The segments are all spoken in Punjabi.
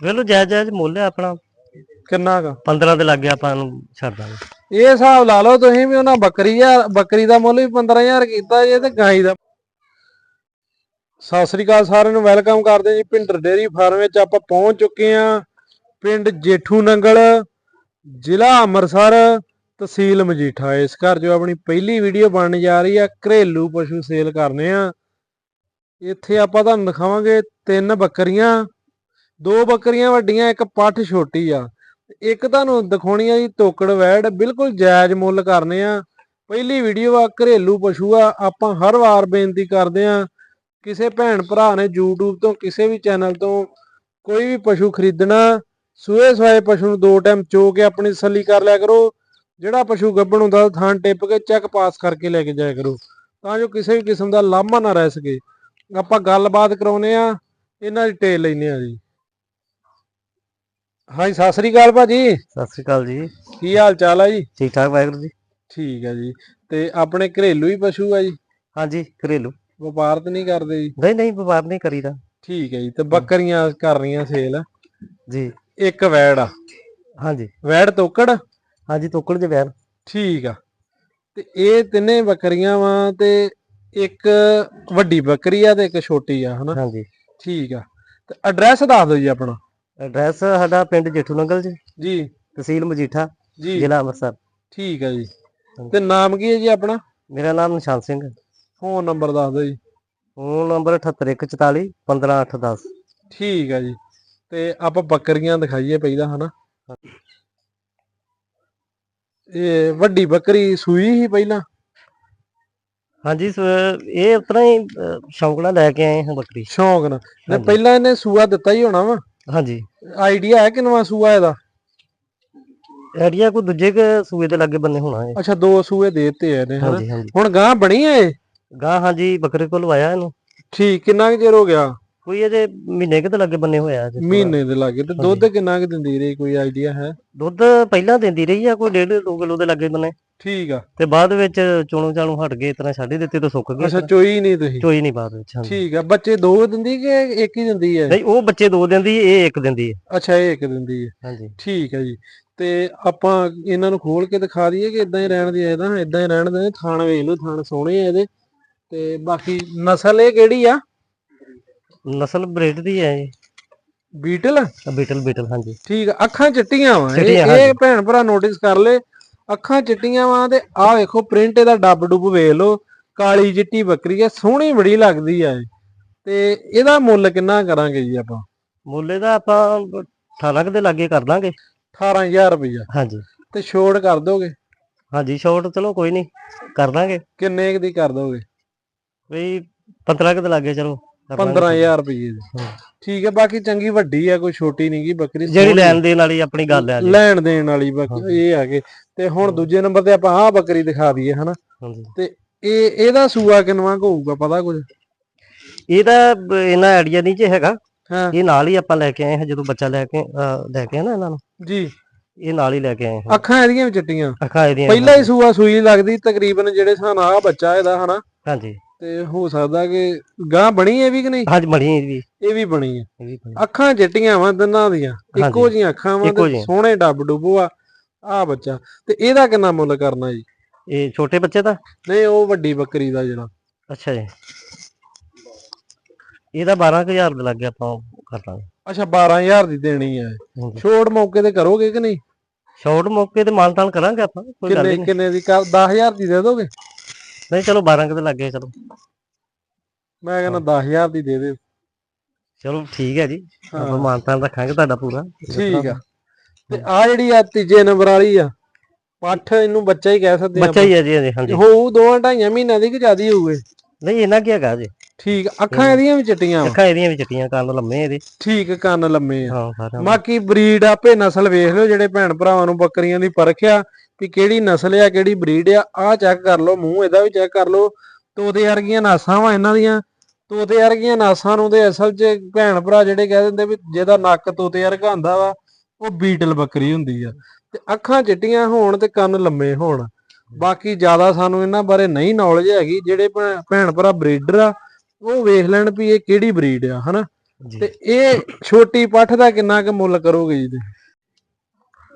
ਵੇਲੋ ਜਾਇਜ਼ ਜਾਇਜ਼ ਮੁੱਲ ਹੈ ਆਪਣਾ। ਕਿੰਨਾ ਕ? 15 ਦੇ ਲੱਗੇ ਆਪਾਂ ਨੂੰ ਛੱਡ ਦਾਂਗੇ। ਇਹ ਹਿਸਾਬ ਲਾ ਲਓ ਤੁਸੀਂ ਵੀ ਉਹਨਾਂ ਬੱਕਰੀ ਆ ਬੱਕਰੀ ਦਾ ਮੁੱਲ ਵੀ 15000 ਕੀਤਾ ਜੇ ਤੇ ਗਾਈ ਦਾ। ਸਤਿ ਸ੍ਰੀ ਅਕਾਲ ਸਾਰਿਆਂ ਨੂੰ ਵੈਲਕਮ ਕਰਦੇ ਜੀ ਪਿੰਡਰ ਡੇਰੀ ਫਾਰਮ ਵਿੱਚ। ਆਪਾਂ ਪਹੁੰਚ ਚੁੱਕੇ ਆ ਪਿੰਡ ਜੇਠੂ ਨੰਗਲ ਜ਼ਿਲ੍ਹਾ ਅੰਮ੍ਰਿਤਸਰ ਤਹਿਸੀਲ ਮਜੀਠਾ। ਇਸ ਘਰ ਜੋ ਆਪਣੀ ਪਹਿਲੀ ਵੀਡੀਓ ਬਣਨ ਜਾ ਰਹੀ ਆ ਘਰੇਲੂ ਪਸ਼ੂ ਸੇਲ ਕਰਨੇ ਆ। ਇੱਥੇ ਆਪਾਂ ਤੁਹਾਨੂੰ ਦਿਖਾਵਾਂਗੇ ਤਿੰਨ ਬੱਕਰੀਆਂ, ਦੋ ਬੱਕਰੀਆਂ ਵੱਡੀਆਂ, ਇੱਕ ਪੱਠ ਛੋਟੀ ਆ। ਇੱਕ ਤੁਹਾਨੂੰ ਦਿਖਾਉਣੀ ਆ ਜੀ ਤੋਕੜ ਵੈੜ, ਬਿਲਕੁਲ ਜਾਇਜ਼ ਮੁੱਲ ਕਰਨੇ ਆ। ਪਹਿਲੀ ਵੀਡੀਓ ਆ, ਘਰੇਲੂ ਪਸ਼ੂ ਆ, ਆਪਾਂ ਹਰ ਵਾਰ ਬੇਨਤੀ ਕਰਦੇ ਆ, ਕਿਸੇ ਭੈਣ ਭਰਾ ਨੇ YouTube ਤੋਂ, ਕਿਸੇ ਵੀ ਚੈਨਲ ਤੋਂ ਕੋਈ ਵੀ ਪਸ਼ੂ ਖਰੀਦਣਾ, ਸੂਏ ਸਵਾਏ ਪਸ਼ੂ ਨੂੰ ਦੋ ਟਾਈਮ ਚੋ ਕੇ ਆਪਣੀ ਸੱਲੀ ਕਰ ਲਿਆ ਕਰੋ। ਜਿਹੜਾ ਪਸ਼ੂ ਗੱਭਣ ਹੁੰਦਾ, ਥਾਂ ਟਿੱਪ ਕੇ ਚੈੱਕ ਪਾਸ ਕਰਕੇ ਲੈ ਕੇ ਜਾਇਆ ਕਰੋ। ਤਾਂ ਜੋ ਕਿਸੇ ਵੀ ਕਿਸਮ ਦਾ ਲਾਮਾ ਨਾ ਰਹਿ ਸਕੇ। ਆਪਾਂ ਗੱਲਬਾਤ ਕਰਾਉਨੇ ਆ ਇਹਨਾਂ ਦੀ ਟੇਲ ਲੈਨੇ ਆ ਜੀ। ਹਾਂਜੀ ਸਤਿ ਸ੍ਰੀ ਅਕਾਲ ਭਾਜੀ। ਸਤਿ ਸ੍ਰੀ ਅਕਾਲ ਜੀ। ਕੀ ਹਾਲ ਚਾਲ ਆ ਜੀ? ਠੀਕ ਠਾਕ ਵਾਹਿਗੁਰੂ ਜੀ। ਠੀਕ ਹੈ ਜੀ। ਤੇ ਆਪਣੇ ਘਰੇਲੂ ਹੀ ਪਸ਼ੂ ਆ ਜੀ? ਹਾਂਜੀ ਘਰੇਲੂ। ਵਪਾਰ ਤੇ ਨਹੀਂ ਕਰਦੇ ਜੀ? ਨਹੀਂ ਨਹੀਂ ਵਪਾਰ ਨਹੀਂ ਕਰੀਦਾ। ਠੀਕ ਹੈ ਜੀ ਤੇ ਬੱਕਰੀਆਂ ਕਰ ਰਹੀਆਂ ਸੇਲ। ਜੀ। ਇੱਕ ਵੈੜ ਆ। ਹਾਂਜੀ। ਵੈੜ ਤੋਕੜ? ਹਾਂਜੀ ਤੋਕੜ ਦੇ ਵੈਰ ਠੀਕ ਆ। ਤੇ ਇਹ ਤਿੰਨੇ ਬੱਕਰੀਆਂ ਵਾ ਤੇ ਇੱਕ ਵੱਡੀ ਬੱਕਰੀ ਆ ਤੇ ਇੱਕ ਛੋਟੀ ਆ ਹਨਾ? ਹਾਂਜੀ। ਠੀਕ ਆ। ਤੇ ਐਡਰੈਸ ਦੱਸ ਦਿਓ ਜੀ ਆਪਣਾ। ਐਡਰੈਸ ਸਾਡਾ ਪਿੰਡ ਜੇਠੂ ਨੰਗਲ ਜੀ। ਜੀ। ਤਹਿਸੀਲ ਮਜੀਠਾ ਜੀ। ਜ਼ਿਲ੍ਹਾ ਅੰਮ੍ਰਿਤਸਰ। ਠੀਕ ਆ ਜੀ। ਤੇ ਨਾਮ ਕੀ ਹੈ ਜੀ ਆਪਣਾ? ਮੇਰਾ ਨਾਮ ਨਿਸ਼ਾਨ ਸਿੰਘ ਫੋਨ ਨੰਬਰ ਦੱਸ ਦਿਓ ਜੀ। ਫੋਨ ਨੰਬਰ 78144 15810 ਠੀਕ ਆ ਜੀ। ਤੇ ਆਪਾਂ ਬੱਕਰੀਆਂ ਦਿਖਾਈਏ ਪਹਿਲਾਂ ਹਨਾ? ਇਹ ਵੱਡੀ ਬੱਕਰੀ ਸੂਈ ਹੀ ਪਹਿਲਾਂ? ਹਾਂਜੀ ਸ- ਇਹ ਉਤਰਾ ਹੀ ਸ਼ੌਂਕ ਨਾਲ ਲੈ ਕੇ ਆਏ ਹਾਂ ਬੱਕਰੀ। ਸ਼ੌਂਕ ਨਾਲ। ਤੇ ਹਾਂਜੀ। ਪਹਿਲਾਂ ਇਹਨੇ ਸੂਆ ਦਿੱਤਾ ਹੀ ਹੋਣਾ ਵਾ। ਹਾਂਜੀ। ਆਈਡੀਆ ਹੈ ਕਿੰਨਵਾ ਸੂਆ ਇਹਦਾ? ਆਈਡੀਆ ਕੋਈ ਦੂਜੇ ਕੇ ਸੂਏ ਦੇ ਲਾਗੇ ਬੰਨੇ ਹੋਣਾ ਹੈ ਅੱਛਾ ਦੋ ਸੂਏ ਦੇ ਦਿੱਤੇ ਇਹਨੇ ਹਨਾ? ਹਾਂਜੀ ਹਾਂਜੀ। ਹੁਣ ਗਾਂ ਬਣੀ ਇਹ? ਗਾਂ ਹਾਂਜੀ ਬੱਕਰੇ ਕੋਲ ਆਇਆ ਇਹਨੂੰ। ਠੀਕ ਕਿੰਨਾ ਕੁ ਚਿਰ ਹੋ ਗਿਆ? ਕੋਈ ਇਹਦੇ ਮਹੀਨੇ ਕੁ ਦੇ ਲਾਗੇ ਬੰਨੇ ਹੋਇਆ ਜੀ। ਮਹੀਨੇ ਦੇ ਲਾਗੇ। ਤੇ ਦੁੱਧ ਕਿੰਨਾ ਕੁ ਦਿੰਦੀ ਰਹੀ? ਕੋਈ ਆਈਡੀਆ ਹੈ? ਦੁੱਧ ਪਹਿਲਾਂ ਦਿੰਦੀ ਰਹੀ ਆ ਕੋਈ ਡੇਢ ਦੋ ਕਿਲੋ ਦੇ ਲਾਗੇ ਬੰਨੇ। ਠੀਕ ਆ। ਤੇ ਬਾਅਦ ਵਿੱਚ ਚੋਣੋਂ ਚਾਣੋਂ ਹਟ ਗਏ ਇਤਨਾ ਛੱਡ ਦਿੱਤੇ ਤਾਂ ਸੁੱਕ ਗਏ ਅੱਛਾ ਚੋਈ ਨਹੀਂ ਤੁਸੀਂ? ਚੋਈ ਨਹੀਂ ਬਾਅਦ ਵਿੱਚ ਹਾਂਜੀ। ਠੀਕ ਆ ਬੱਚੇ ਦੋ ਦਿੰਦੀ ਕਿ ਇੱਕ ਹੀ ਦਿੰਦੀ ਹੈ ਨਹੀਂ ਉਹ ਬੱਚੇ ਦੋ ਦਿੰਦੀ ਇਹ ਇੱਕ ਦਿੰਦੀ ਹੈ ਅੱਛਾ ਇਹ ਇੱਕ ਦਿੰਦੀ ਹੈ ਹਾਂਜੀ। ਠੀਕ ਹੈ ਜੀ। ਤੇ ਆਪਾਂ ਇਹਨਾਂ ਨੂੰ ਖੋਲ ਕੇ ਦਿਖਾ ਦਈਏ ਕਿ ਇਦਾਂ ਹੀ ਰਹਿਣ ਦੀ ਇਹਦਾ ਇਦਾਂ ਹੀ ਰਹਿਣ ਦੇ ਥਾਣ ਵੇਖ ਲਓ ਥਾਣ ਸੋਹਣੇ ਆ ਇਹਦੇ। ਤੇ ਬਾਕੀ ਨਸਲ ਇਹ ਕਿਹੜੀ ਆ? ਨਸਲ ਬਰੀਡ ਦੀ ਹੈ ਇਹ। ਬੀਟਲ? ਬੀਟਲ ਬੀਟਲ ਹਾਂਜੀ। ਠੀਕ ਆ ਅੱਖਾਂ ਚਿੱਟੀਆਂ ਵਾ। ਇਹ ਭੈਣ ਭਰਾ ਨੋਟਿਸ ਕਰ ਲੈ ਅੱਖਾਂ ਚਿੱਟੀਆਂ ਵਾ ਤੇ ਆਹ ਵੇਖੋ ਪ੍ਰਿੰਟ ਇਹਦਾ ਡੱਬ ਡੁੱਬ ਵੇਖ ਲਓ। ਕਾਲੀ ਚਿੱਟੀ ਬੱਕਰੀ ਆ ਸੋਹਣੀ ਬੜੀ ਲੱਗਦੀ ਆ ਇਹ। ਤੇ ਇਹਦਾ ਮੁੱਲ ਕਿੰਨਾ ਕਰਾਂਗੇ ਜੀ ਆਪਾਂ? ਮੁੱਲੇ ਦਾ ਆਪਾਂ 18 ਕੁ ਦੇ ਲਾਗੇ ਕਰ ਦਾਂਗੇ। 18000 ਰੁਪਇਆ ਹਾਂਜੀ। ਤੇ ਛੋੜ ਕਰ ਦੋਗੇ? ਹਾਂਜੀ ਸ਼ਾਰਟ ਚਲੋ ਕੋਈ ਨਹੀਂ ਕਰ ਦਾਂਗੇ। ਕਿੰਨੇ ਕੁ ਦੀ ਕਰ ਦੋਗੇ? ਵੀ 15 ਕੁ ਦੇ ਲਾਗੇ ਚਲੋ ਕਰ ਦਾਂਗੇ। 15000 ਰੁਪਏ ਦੀ। ਹਾਂ। ਠੀਕ ਹੈ ਬਾਕੀ ਚੰਗੀ ਵੱਡੀ ਆ ਕੋਈ ਛੋਟੀ ਨਹੀਂ ਗੀ ਬੱਕਰੀ ਜਿਹੜੀ ਲੈਣ ਦੇਣ ਵਾਲੀ ਆਪਣੀ ਗੱਲ ਹੈ ਜੀ। ਲੈਣ ਦੇਣ ਵਾਲੀ ਬੱਕਰੀ ਇਹ ਆ ਕੇ। ਤੇ ਹੁਣ ਦੂਜੇ ਨੰਬਰ ਤੇ ਆਪਾਂ ਆਹ ਬੱਕਰੀ ਦਿਖਾ ਦਈਏ ਹਨਾ? ਹਾਂਜੀ। ਤੇ ਇਹ ਇਹਦਾ ਸੂਆ ਕਿੰਨਵਾ ਹੋਊਗਾ ਪਤਾ ਕੁਝ? ਇਹਦਾ ਬ- ਇਹਨਾਂ ਆਈਡੀਆ ਨਹੀਂ ਚ ਹੈਗਾ। ਹਾਂ। ਇਹ ਨਾਲ ਹੀ ਆਪਾਂ ਲੈ ਕੇ ਆਏ ਹਾਂ ਜਦੋਂ ਬੱਚਾ ਲੈ ਕੇ ਅਹ, ਲੈ ਕੇ ਆਏ ਨਾ ਇਹਨਾਂ ਨੂੰ। ਜੀ। ਇਹ ਨਾਲ ਹੀ ਲੈ ਕੇ ਆਏ ਹਾਂ। ਅੱਖਾਂ ਇਹਦੀਆਂ ਵੀ ਚਿੱਟੀਆਂ। ਅੱਖਾਂ ਇਹਦੀਆਂ ਪਹਿਲਾਂ ਹੀ ਸੂਆ ਸੂਈ ਲੱਗਦੀ ਤਕਰੀਬਨ ਜਿਹੜੇ ਸਾਨ ਆ ਬੱਚਾ ਇਹਦਾ ਹਨਾ? ਹਾਂਜੀ। ਤੇ ਹੋ ਸਕਦਾ ਕਿ ਗਾਂ ਬਣੀ ਹੈ ਵੀ ਕਿ ਨਹੀਂ? ਹਾਂਜੀ ਬਣੀ ਇਹ ਵੀ। ਇਹ ਵੀ ਬਣੀ ਇਹ ਵੀ ਬਣੀ। ਅੱਖਾਂ ਚਿੱਟੀਆਂ ਵਾ ਦੋਨਾਂ ਦੀਆਂ। ਇੱਕੋ ਜੀਆਂ ਅੱਖਾਂ ਵਾ ਇੱਕੋ ਤੇ ਜਿਹੀਆਂ। ਸੋਹਣੇ ਡੱਬ ਡੁੱਬੋ ਆ ਆ ਬੱਚਾ। ਤੇ ਇਹਦਾ ਕਿੰਨਾ ਮੁੱਲ ਕਰਨਾ ਜੀ? ਇਹ ਛੋਟੇ ਬੱਚੇ ਦਾ? ਨਹੀਂ ਉਹ ਵੱਡੀ ਬੱਕਰੀ ਦਾ ਜਿਹੜਾ। ਅੱਛਾ ਜੀ। ਇਹਦਾ 12000 ਦੇ ਲੱਗੇ ਆਪਾਂ ਕਰ ਲਾਂਗੇ। ਅੱਛਾ 12000 ਦੀ ਦੇਣੀ ਹੈ। ਛੋੜ ਮੌਕੇ ਤੇ ਕਰੋਗੇ ਕਿ ਨਹੀਂ? ਸ਼ਾਰਟ ਮੌਕੇ ਤੇ ਮਾਨਤਾਨ ਕਰਾਂਗੇ ਆਪਾਂ ਕੋਈ ਗੱਲ ਹੀ ਕਿੰਨੇ ਨਹੀਂ। ਕਿੰਨੇ ਦੀ ਕਰ 10000 ਦੀ ਦੇ ਦੋਗੇ? ਨਹੀਂ ਚਲੋ 12 ਕੁ ਦੇ ਲੱਗੇ ਚਲੋ। ਮੈਂ ਕਹਿੰਦਾ 10000 ਦੀ ਦੇ ਦਿਓ। ਚਲੋ ਠੀਕ ਹੈ ਜੀ। ਆਪਾਂ ਹਾਂ। ਮਾਨਤਾਨ ਰੱਖਾਂਗੇ ਤੁਹਾਡਾ ਪੂਰਾ। ਠੀਕ ਆ। ਤੇ ਆ ਜਿਹੜੀ ਆ ਤੀਜੇ ਨੰਬਰ ਵਾਲੀ ਆ ਪੱਠ ਇਹਨੂੰ ਬੱਚਾ ਹੀ ਕਹਿ ਸਕਦੇ ਬੱਚਾ ਹੀ ਹੈ ਜੀ ਹਾਂਜੀ ਹਾਂਜੀ। ਹੋਊ ਦੋ ਢਾਈਆਂ ਮਹੀਨਿਆਂ ਦੀ ਕਿ ਜ਼ਿਆਦੀ ਹੋਊਗੇ? ਨਹੀਂ ਇਹਨਾਂ ਕੀ ਹੈਗਾ ਜੀ? ਠੀਕ ਅੱਖਾਂ ਇਹਦੀਆਂ ਵੀ ਚਿੱਟੀਆਂ ਵਾ। ਅੱਖਾਂ ਇਹਦੀਆਂ ਵੀ ਚਿੱਟੀਆਂ ਕੰਨ ਲੰਮੇ ਇਹਦੇ। ਠੀਕ ਕੰਨ ਲੰਮੇ ਆ। ਹਾਂ ਸਾਰਾ ਬਾਕੀ ਬਰੀਡ ਆਪੇ ਨਸਲ ਵੇਖ ਲਿਓ ਜਿਹੜੇ ਭੈਣ ਭਰਾਵਾਂ ਨੂੰ ਬੱਕਰੀਆਂ ਦੀ ਪਰਖਿਆ ਵੀ ਕਿਹੜੀ ਨਸਲ ਆ ਕਿਹੜੀ ਬਰੀਡ ਆ ਆਹ ਚੈੱਕ ਕਰ ਲਓ ਮੂੰਹ ਇਹਦਾ ਵੀ ਚੈੱਕ ਕਰ ਲਓ। ਤੋਤੇ ਵਰਗੀਆਂ ਨਾਸਾਂ ਵਾ ਇਹਨਾਂ ਦੀਆਂ। ਤੋਤੇ ਵਰਗੀਆਂ ਨਾਸਾਂ ਨੂੰ ਤੇ ਅਸਲ 'ਚ ਭੈਣ ਭਰਾ ਜਿਹੜੇ ਕਹਿ ਦਿੰਦੇ ਵੀ ਜਿਹਦਾ ਨੱਕ ਤੋਤੇ ਵਰਗਾ ਹੁੰਦਾ ਵਾ ਉਹ ਬੀਟਲ ਬੱਕਰੀ ਹੁੰਦੀ ਆ। ਤੇ ਅੱਖਾਂ ਚਿੱਟੀਆਂ ਹੋਣ ਤੇ ਕੰਨ ਲੰਮੇ ਹੋਣ। ਬਾਕੀ ਜ਼ਿਆਦਾ ਸਾਨੂੰ ਇਹਨਾਂ ਬਾਰੇ ਨਹੀਂ ਨੌਲੇਜ ਹੈਗੀ ਜਿਹੜੇ ਭੈਣ ਭਰਾ ਬਰੀਡਰ ਆ ਉਹ ਵੇਖ ਲੈਣ ਵੀ ਇਹ ਕਿਹੜੀ ਬਰੀਡ ਆ ਹਨਾ? ਤੇ ਇਹ ਛੋਟੀ ਪੱਠ ਦਾ ਕਿੰਨਾ ਕੁ ਮੁੱਲ ਕਰੋਗੇ ਜੀ?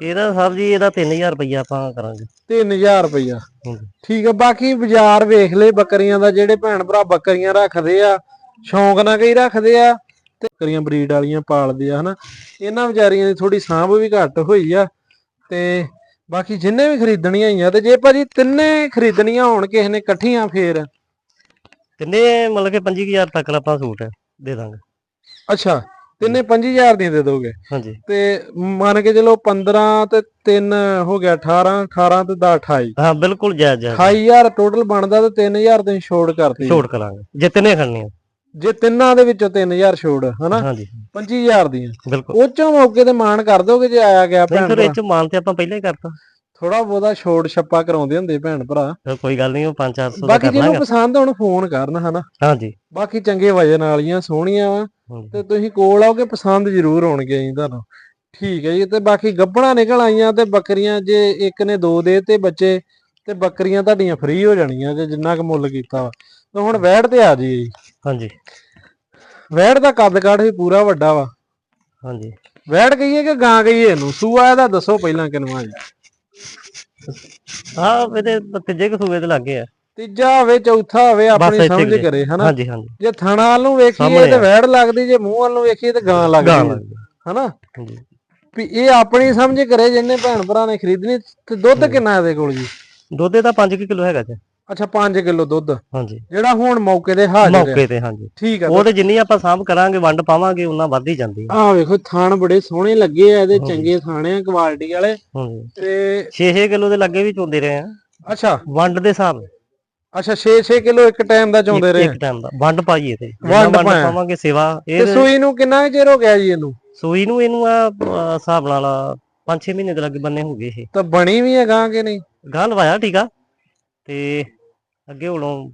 ਇਹਦਾ ਸਾਹਿਬ ਜੀ ਇਹਦਾ 3000 ਰੁਪਈਆ ਆਪਾਂ ਕਰਾਂਗੇ। 3000 ਰੁਪਇਆ ਹਾਂਜੀ। ਠੀਕ ਹੈ ਬਾਕੀ ਬਾਜ਼ਾਰ ਵੇਖ ਲੈ ਬੱਕਰੀਆਂ ਦਾ ਜਿਹੜੇ ਭੈਣ ਭਰਾ ਬੱਕਰੀਆਂ ਰੱਖਦੇ ਆ ਸ਼ੌਂਕ ਨਾਲ ਕਈ ਰੱਖਦੇ ਆ ਤੇ ਬੱਕਰੀਆਂ ਬਰੀਡ ਵਾਲੀਆਂ ਪਾਲਦੇ ਆ ਹਨਾ। ਇਹਨਾਂ ਵਿਚਾਰੀਆਂ ਦੀ ਥੋੜੀ ਸਾਂਭ ਵੀ ਘੱਟ ਹੋਈ ਆ ਤੇ ਬਾਕੀ ਜਿੰਨੇ ਵੀ ਖਰੀਦਣੀਆਂ ਹੋਈਆਂ ਤੇ ਜੇ ਭਾਜੀ ਤਿੰਨੇ ਖਰੀਦਣੀਆਂ ਹੋਣ ਕਿਸੇ ਨੇ ਇਕੱਠੀਆਂ ਫੇਰ। ਤਿੰਨੇ ਮਤਲਬ ਕਿ 25000 ਤੱਕ ਦਾ ਆਪਾਂ ਸੂਟ ਦੇ ਦਾਂਗੇ। ਅੱਛਾ ਤਿੰਨੇ 5000 ਦੀਆਂ ਦੇ ਦੋਗੇ? ਹਾਂਜੀ। ਤੇ ਮੰਨ ਕੇ ਚਲੋ 15 ਤੇ 3 ਹੋ ਗਿਆ 18 18 ਤੇ 10 28 ਹਾਂ ਬਿਲਕੁਲ ਜਾਇਜ਼ ਜਾਇਜ਼। 28000 ਟੋਟਲ ਬਣਦਾ ਤੇ 3000 ਤੁਸੀਂ ਛੋੜ ਕਰਤੀ। ਛੋਟ ਕਰਾਂਗੇ ਜੇ ਤਿੰਨੇ ਜੇ ਤਿੰਨਾਂ ਦੇ ਵਿੱਚੋਂ 3000 ਛੋੜ ਹਨਾ? ਹਾਂਜੀ। 25000 ਦੀਆਂ। ਬਿਲਕੁਲ। ਉਹ ਚੋਂ ਮੌਕੇ ਤੇ ਮਾਨ ਕਰ ਦੋਗੇ ਜੇ ਆਇਆ ਗਿਆ ਭੈਣ ਫਿਰ ਇਹ ਚ ਮਾਨ ਤੇ ਆਪਾਂ ਪਹਿਲਾਂ ਹੀ ਕਰਤਾ। ਥੋੜਾ ਬਹੁਤਾ ਛੋੜ ਛੱਪਾ ਕਰਾਉਂਦੇ ਹੁੰਦੇ ਭੈਣ ਭਰਾ। ਕੋਈ ਗੱਲ ਨਹੀਂ ਉਹ 5-400 ਦਾ ਬਾਕੀ ਜਿਹਨੂੰ ਪਸੰਦ ਹੋਣ ਫੋਨ ਕਰਨ ਹਨਾ? ਹਾਂਜੀ। ਬਾਕੀ ਚੰਗੇ ਵਜਨ ਵਾਲੀਆਂ ਸੋਹਣੀਆਂ ਵਾ। ਤੇ ਤੁਸੀਂ ਕੋਲ ਆਓਗੇ ਪਸੰਦ ਜ਼ਰੂਰ ਹੋਣਗੇ ਜੀ ਤੁਹਾਨੂੰ। ਠੀਕ ਹੈ ਜੀ ਤੇ ਬਾਕੀ ਗੱਭਣਾ ਨਿਕਲ ਆਈਆਂ ਤੇ ਬੱਕਰੀਆਂ ਜੇ ਇੱਕ ਨੇ ਦੋ ਦੇ ਤੇ ਬੱਚੇ ਤੇ ਬੱਕਰੀਆਂ ਤੁਹਾਡੀਆਂ ਫ੍ਰੀ ਹੋ ਜਾਣੀਆਂ ਜੇ ਜਿੰਨਾ ਕੁ ਮੁੱਲ ਕੀਤਾ ਵਾ। ਤੇ ਹੁਣ ਵੈੜ ਤੇ ਆ ਜੀ। ਹਾਂਜੀ। ਵੈੜ ਦਾ ਕੱਦ ਕਾਠ ਵੀ ਪੂਰਾ ਵੱਡਾ ਵਾ। ਹਾਂਜੀ। ਵੈੜ ਕਹੀਏ ਕਿ ਗਾਂ ਕਹੀਏ ਇਹਨੂੰ? ਸੂਆ ਇਹਦਾ ਦੱਸੋ ਪਹਿਲਾਂ ਕਿਨਵਾ ਜੀ ਹਾਂ ਇਹਦੇ ਤੀਜੇ ਕੁ ਸੂਏ ਤੇ ਲੱਗੇ ਆ ਤੀਜਾ ਹੋਵੇ ਚੌਥਾ ਹੋਵੇ ਆਪਣੀ ਸਮਝ। ਕਰੇ ਹਨਾ? ਹਾਂਜੀ ਹਾਂਜੀ। ਜੇ ਥਣਾ ਵੱਲ ਨੂੰ ਵੇਖੀਏ ਤੇ। ਵੈੜ ਲੱਗਦੀ ਜੇ ਮੂੰਹ ਵੱਲ ਨੂੰ ਵੇਖੀਏ ਤੇ ਗਾਂ ਲੱਗਦੀ ਹਨਾ? ਹਾਂਜੀ। ਵੀ ਇਹ ਆਪਣੀ ਸਮਝ ਕਰੇ ਜਿੰਨੇ ਭੈਣ ਭਰਾ ਨੇ ਖਰੀਦਣੀ ਤੇ ਦੁੱਧ ਕਿੰਨਾ ਇਹਦੇ ਕੋਲ ਜੀ? ਦੁੱਧ ਦਾ 5 ਕਿਲੋ ਹੈਗਾ ਜੀ। ਅੱਛਾ 5 ਕਿਲੋ ਦੁੱਧ। ਹਾਂਜੀ। ਜਿਹੜਾ ਹੁਣ ਮੌਕੇ ਤੇ ਹਾਜ਼ਰ ਹੈ। ਮੌਕੇ ਤੇ ਹਾਂਜੀ। ਠੀਕ ਆ ਉਹ ਤੇ ਜਿੰਨੀ ਆਪਾਂ ਸਾਂਭ ਕਰਾਂਗੇ ਵੰਡ ਪਾਵਾਂਗੇ ਉਹਨਾਂ ਵੱਧ ਹੀ ਜਾਂਦੀ ਆ। ਆਹ ਵੇਖੋ ਥਾਣ ਬੜੇ ਸੋਹਣੇ ਲੱਗੇ ਆ ਇਹਦੇ ਚੰਗੇ ਥਾਣੇ ਆ ਕੁਆਲਿਟੀ ਵਾਲੇ। ਹਾਂਜੀ। ਤੇ 6-6 ਕਿਲੋ ਦੇ ਲੱਗੇ ਵੀ ਚੋਂਦੇ ਰਹੇ ਆ। ਅੱਛਾ। ਵੰਡ ਦੇ ਹਿਸਾਬ। ਅੱਛਾ 6-6 ਕਿਲੋ ਇੱਕ ਟਾਈਮ ਦਾ ਚੋਂਦੇ ਰਹੇ। ਇੱਕ ਟਾਈਮ ਦਾ। ਵੰਡ ਪਾਈਏ ਤੇ। ਵੰਡ। ਪਾਵਾਂਗੇ ਸੇਵਾ। ਤੇ ਇਹ ਸੂਈ ਨੂੰ ਕਿੰਨਾ ਚਿਰ ਹੋ ਗਿਆ ਜੀ ਇਹਨੂੰ? ਸੂਈ ਨੂੰ ਇਹਨੂੰ ਆ ਹਿਸਾਬ ਨਾਲ 5-6 ਮਹੀਨੇ ਦੇ ਲੱਗੇ ਬੰਨੇ ਹੋ ਗਏ ਇਹ। ਤਾਂ ਬਣੀ ਵੀ ਹੈ ਗਾਂ ਕਿ ਨਹੀਂ? ਗਾਂ ਲਵਾਇਆ ਟੀਕਾ ਤੇ ਅੱਗੇ ਹੁਣੋਂ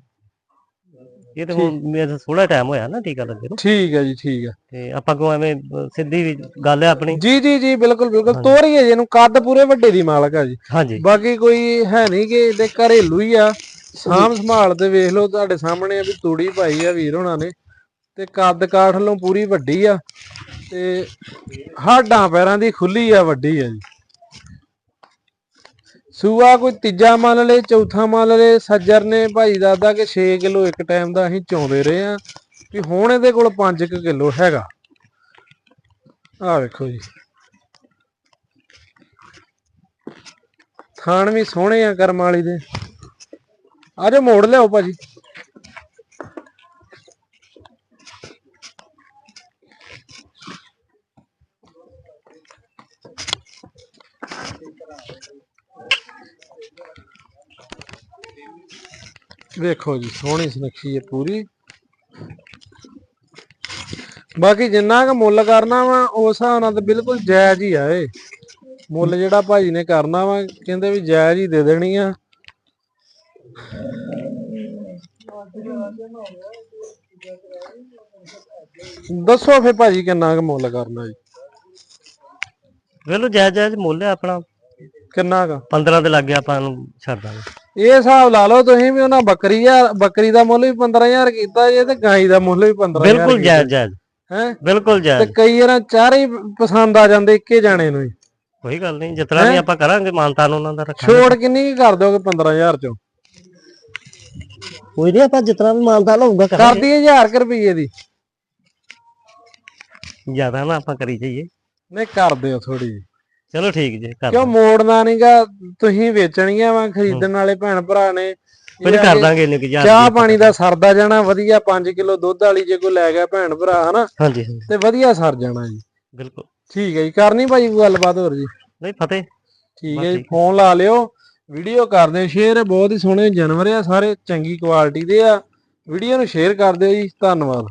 ਇਹ ਤੇ ਹੁਣ ਮੇਰੇ ਥੋੜਾ ਟਾਈਮ ਹੋਇਆ ਨਾ ਟੀਕਾ ਲੱਗੇ ਨੂੰ। ਠੀਕ ਹੈ ਜੀ ਠੀਕ ਹੈ ਤੇ ਆਪਾਂ ਕੋ ਐਵੇਂ ਸਿੱਧੀ ਵੀ ਗੱਲ ਹੈ ਆਪਣੀ? ਜੀ ਜੀ ਜੀ ਬਿਲਕੁਲ ਬਿਲਕੁਲ। ਤੋਰੀਏ ਜੀ ਇਹਨੂੰ ਕੱਦ ਪੂਰੇ ਵੱਡੇ ਦੀ ਮਾਲਕ ਆ ਜੀ। ਹਾਂਜੀ। ਬਾਕੀ ਕੋਈ ਹੈ ਨਹੀਂ ਕਿ ਇਹਦੇ ਘਰੇਲੂ ਹੀ ਆ। ਸਾਂਭ ਸੰਭਾਲ ਤੇ ਵੇਖ ਲਓ ਤੁਹਾਡੇ ਸਾਹਮਣੇ ਆ ਵੀ ਤੂੜੀ ਪਾਈ ਆ ਵੀਰ ਹੋਣਾ ਨੇ। ਤੇ ਕੱਦ ਕਾਠ ਵੱਲੋਂ ਪੂਰੀ ਵੱਡੀ ਆ। ਤੇ ਹਾਡਾਂ ਪੈਰਾਂ ਦੀ ਖੁੱਲੀ ਆ ਵੱਡੀ ਆ ਜੀ। ਸੂਆ ਕੋਈ ਤੀਜਾ ਮੰਨ ਲਏ ਚੌਥਾ ਮੰਨ ਲਏ ਸੱਜਰ ਨੇ ਭਾਈ ਦਾਦਾ ਕਿ 6 ਕਿਲੋ ਇੱਕ ਟਾਈਮ ਦਾ ਅਸੀਂ ਚੌਂਦੇ ਰਹੇ ਆ ਕਿ ਹੁਣ ਇਹਦੇ ਕੋਲ 5 ਕਿਲੋ ਹੈਗਾ। ਆ ਵੇਖੋ ਜੀ। ਥਾਣ ਵੀ ਸੋਹਣੇ ਆ ਕਰਮ ਵਾਲੀ ਦੇ। ਆਜੋ ਮੋੜ ਲਿਆਓ ਭਾਜੀ। ਵੇਖੋ ਜੀ ਸੋਹਣੀ ਸੁਨੱਖੀ ਹੈ ਪੂਰੀ। ਬਾਕੀ ਜਿੰਨਾ ਕੁ ਮੁੱਲ ਕਰਨਾ ਵਾ ਉਸ ਹਿਸਾਬ ਨਾਲ ਤਾਂ ਬਿਲਕੁਲ ਜਾਇਜ਼ ਹੀ ਆ ਮੁੱਲ ਜਿਹੜਾ ਭਾਜੀ ਨੇ ਕਰਨਾ ਵਾ ਕਹਿੰਦੇ ਵੀ ਜਾਇਜ਼ ਹੀ ਦੇ ਦੇਣੀ ਆ। ਦੱਸੋ ਫੇ ਭਾਜੀ ਕਿੰਨਾ ਕੁ ਮੁੱਲ ਕਰਨਾ ਜੀ? ਵੇਲੋ ਜਾਇਜ਼ ਜਾਇਜ਼ ਮੁੱਲ ਹੈ ਆਪਣਾ। ਕਿੰਨਾ ਕੁ? 15 ਦੇ ਲੱਗੇ ਆਪਾਂ ਨੂੰ ਛੱਡ ਦਾਂਗੇ। ਇਹ ਹਿਸਾਬ ਲਾ ਲਓ ਤੁਸੀਂ ਵੀ ਉਹਨਾਂ ਬੱਕਰੀ ਆ ਬੱਕਰੀ ਦਾ ਮੁੱਲ ਵੀ 15000 ਕੀਤਾ ਜੇ ਤੇ ਗਾਈ ਦਾ ਮੁੱਲ ਵੀ 15000 ਬਿਲਕੁਲ ਜਾਇਜ਼ ਜਾਇਜ਼। ਹੈ? ਬਿਲਕੁਲ ਤੇ ਜਾਇਜ਼। ਕਈ ਵਾਰਾਂ ਚਾਰੇ ਹੀ ਪਸੰਦ ਆ ਜਾਂਦੇ ਇੱਕੇ ਜਾਣੇ ਨੂੰ ਹੀ। ਕੋਈ ਗੱਲ ਨਹੀਂ ਜਿਤਨਾ ਵੀ ਆਪਾਂ ਕਰਾਂਗੇ ਮਾਨਤਾਨ ਉਹਨਾਂ ਦਾ ਰੱਖਾਂਗੇ। ਛੋੜ ਕਿੰਨੀ ਕੁ ਕਰ ਦੋਗੇ 15000 ਚੋਂ? ਕੋਈ ਨਹੀਂ ਆਪਾਂ ਜਿਤਨਾ ਵੀ ਮਾਨਤਾਨ ਹੋਊਗਾ ਕਰ ਦਈਏ 1000 ਰੁਪਏ ਦੀ। ਜ਼ਿਆਦਾ ਨਾ ਆਪਾਂ ਕਰੀ ਜਾਈਏ। ਨਹੀਂ ਕਰ ਦਿਓ ਥੋੜੀ ਜਿਹੀ। ਚਲੋ ਠੀਕ ਜੀ ਕਰ ਕਿਉਂ ਮੋੜਨਾ ਨਹੀਂਗਾ ਤੁਸੀਂ ਵੇਚਣੀਆਂ ਵਾ ਖਰੀਦਣ ਵਾਲੇ ਭੈਣ ਭਰਾ ਨੇ। ਕੋਈ ਕਰ ਦਾਂਗੇ ਇੰਨੇ ਕਿ ਯਾਰ ਚਾਹ ਪਾਣੀ ਦਾ ਸਰਦਾ ਜਾਣਾ ਵਧੀਆ 5 ਕਿਲੋ ਦੁੱਧ ਵਾਲੀ ਜੇ ਕੋਈ ਲੈ ਗਿਆ ਭੈਣ ਭਰਾ ਹਨਾ? ਹਾਂਜੀ ਹਾਂਜੀ। ਤੇ ਵਧੀਆ ਸਰ ਜਾਣਾ ਜੀ। ਬਿਲਕੁਲ। ਠੀਕ ਹੈ ਜੀ ਕਰਨੀ ਭਾਜੀ ਕੋਈ ਗੱਲਬਾਤ ਹੋਰ ਜੀ? ਨਹੀਂ ਫਤਿਹ। ਠੀਕ ਹੈ ਜੀ ਫੋਨ ਲਾ ਲਿਓ ਵੀਡੀਓ ਕਰ ਦਿਓ ਸ਼ੇਅਰ ਬਹੁਤ ਹੀ ਸੋਹਣੇ ਜਾਨਵਰ ਆ ਸਾਰੇ ਚੰਗੀ ਕੁਆਲਿਟੀ ਦੇ ਆ। ਵੀਡੀਓ ਨੂੰ ਸ਼ੇਅਰ ਕਰ ਦਿਓ ਜੀ ਧੰਨਵਾਦ।